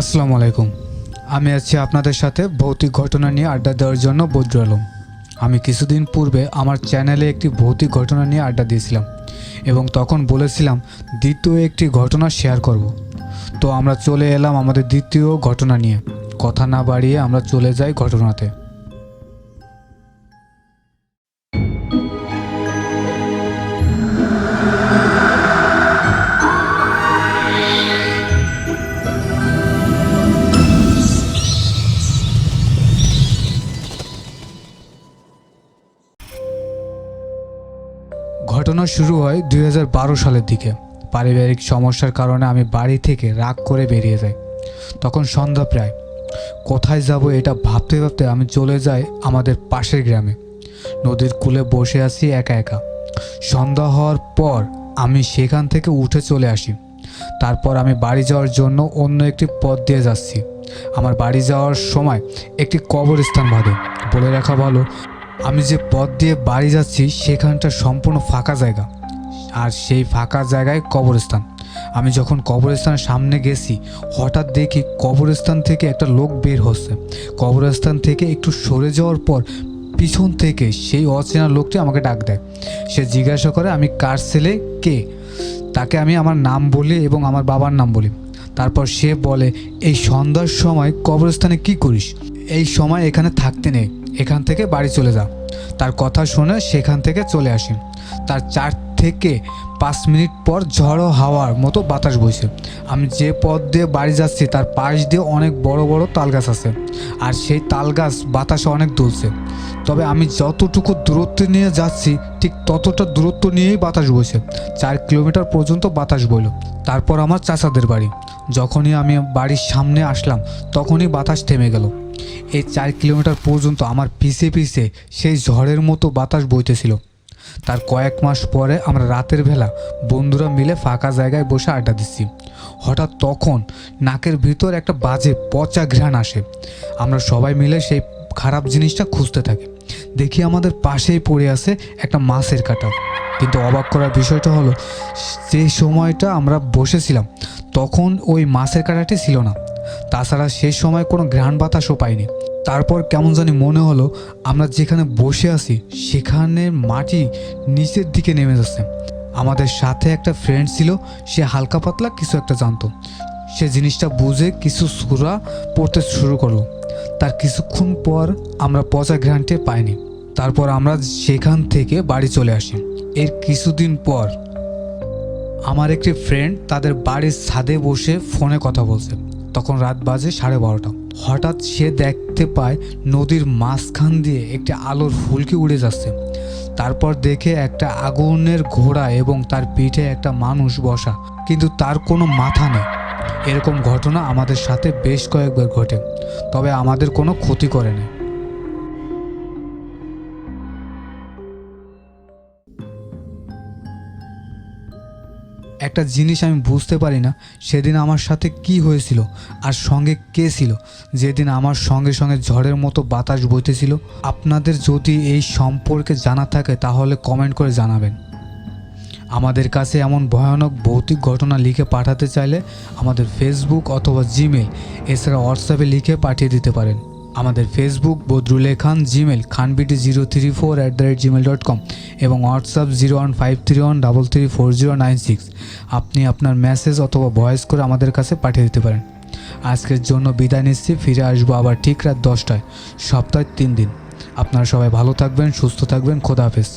আসসালামু আলাইকুম। আমি আছি আপনাদের সাথে ভৌতিক ঘটনা নিয়ে আড্ডা দেওয়ার জন্য বদ্র আলম। আমি কিছুদিন পূর্বে আমার চ্যানেলে একটি ভৌতিক ঘটনা নিয়ে আড্ডা দিয়েছিলাম এবং তখন বলেছিলাম দ্বিতীয় একটি ঘটনা শেয়ার করব। তো আমরা চলে এলাম আমাদের দ্বিতীয় ঘটনা নিয়ে। কথা না বাড়িয়ে আমরা চলে যাই ঘটনাতে। ঘটনা শুরু হয় দুই হাজার বারো সালের দিকে। পারিবারিক সমস্যার কারণে আমি বাড়ি থেকে রাগ করে বেরিয়ে যাই। তখন সন্ধ্যা প্রায়। কোথায় যাব এটা ভাবতে ভাবতে আমি চলে যাই আমাদের পাশের গ্রামে। নদীর কূলে বসে আছি একা একা। সন্ধ্যা হওয়ার পর আমি সেখান থেকে উঠে চলে আসি। তারপর আমি বাড়ি যাওয়ার জন্য অন্য একটি পথ দিয়ে যাচ্ছি। আমার বাড়ি যাওয়ার সময় একটি কবরস্থান বাঁধে। বলে রাখা ভালো আমি যে পথ দিয়ে বাড়ি যাচ্ছি, সেখানটা সম্পূর্ণ ফাঁকা জায়গা। আর সেই ফাঁকা জায়গায় কবরস্থান। আমি যখন কবরস্থানের সামনে গেছি, হঠাৎ দেখি কবরস্থান থেকে একটা লোক বের হচ্ছে। কবরস্থান থেকে একটু সরে যাওয়ার পর, পিছন থেকে সেই অচেনা লোকটি আমাকে ডাক দেয়। সে জিজ্ঞাসা করে, আমি কার ছেলে? কে? তাকে আমি আমার নাম বলি এবং আমার বাবার নাম বলি। তারপর সে বলে, এই সন্ধ্যার সময় কবরস্থানে কি করিস? এই সময় এখানে থাকতে নেই। এখান থেকে বাড়ি চলে যা। তার কথা শুনে সেখান থেকে চলে আসি। তার চার থেকে পাঁচ মিনিট পর ঝড়ো হাওয়ার মতো বাতাস বইছে। আমি যে পথ দিয়ে বাড়ি যাচ্ছি, তার পাশ দিয়ে অনেক বড় বড় তাল গাছ আছে। আর সেই তাল গাছ বাতাসে অনেক দুলছে। তবে আমি যতটুকু দূরত্ব নিয়ে যাচ্ছি, ঠিক ততটা দূরত্ব নিয়েই বাতাস বইছে। চার কিলোমিটার পর্যন্ত বাতাস বইল। তারপর আমার চাচাদের বাড়ি। যখনই আমি বাড়ির সামনে আসলাম, তখনই বাতাস থেমে গেল। এই চার কিলোমিটার পর্যন্ত আমার পিছে পিছে সেই ঝড়ের মতো বাতাস বইতেছিল। তার কয়েক মাস পরে আমরা রাতের বেলা বন্ধুরা মিলে ফাঁকা জায়গায় বসে আড্ডা দিচ্ছি। হঠাৎ তখন নাকের ভিতর একটা বাজে পচা ঘ্রাণ আসে। আমরা সবাই মিলে সেই খারাপ জিনিসটা খুঁজতে থাকি। দেখি আমাদের পাশেই পড়ে আছে একটা মাছের কাটা। কিন্তু অবাক করার বিষয়টা হলো যে সময়টা আমরা বসেছিলাম, তখন ওই মাছের কাঁটাটি ছিল না। তাছাড়া সেই সময় কোনো ঘ্রাণ বাতাসও পাইনি। তারপর কেমন জানি মনে হলো, আমরা যেখানে বসে আছি, সেখানে মাটি নিচের দিকে নেমে যাচ্ছে। আমাদের সাথে একটা ফ্রেন্ড ছিল, সে হালকা পাতলা কিছু একটা জানতো। সে জিনিসটা বুঝে কিছু সুরা পড়তে শুরু করল। তার কিছুক্ষণ পর আমরা পচা ঘ্রাণটি পাইনি। তারপর আমরা সেখান থেকে বাড়ি চলে আসি। এর কিছুদিন পর আমার একটি ফ্রেন্ড তাদের বাড়ির ছাদে বসে ফোনে কথা বলছে। তখন রাত বাজে সাড়ে বারোটা। হঠাৎ সে দেখতে পায় নদীর মাঝখান দিয়ে একটি আলোর ফুলকি উড়ে যাচ্ছে। তারপর দেখে একটা আগুনের ঘোড়া এবং তার পিঠে একটা মানুষ বসা, কিন্তু তার কোনো মাথা নেই। এরকম ঘটনা আমাদের সাথে বেশ কয়েকবার ঘটে, তবে আমাদের কোনো ক্ষতি করে একটা জিনিস আমি বুঝতে পারি না, সেদিন আমার সাথে কি হয়েছিল আর সঙ্গে কে ছিল? যেদিন আমার সঙ্গে সঙ্গে ঝড়ের মতো বাতাস বইতেছিল। আপনাদের যদি এই সম্পর্কে জানা থাকে, তাহলে কমেন্ট করে জানাবেন। আমাদের কাছে এমন ভয়ানক ভৌতিক ঘটনা লিখে পাঠাতে চাইলে আমাদের ফেসবুক অথবা জিমেল এছাড়া হোয়াটসঅ্যাপে লিখে পাঠিয়ে দিতে পারেন। আমাদের ফেসবুক বদরুলে Khan Gmail খানবিটি zero three four at the rate Gmail dot com এবং WhatsApp zero one five three one double three four zero nine six আপনি আপনার মেসেজ অথবা ভয়েস করে আমাদের কাছে পাঠিয়ে দিতে পারেন। আজকের জন্য বিদায় নিচ্ছি, ফিরে আসব আবার ঠিক রাত দশটায়, সপ্তাহে তিন দিন। আপনারা সবাই ভালো থাকবেন, সুস্থ থাকবেন, খোদা হাফেজ।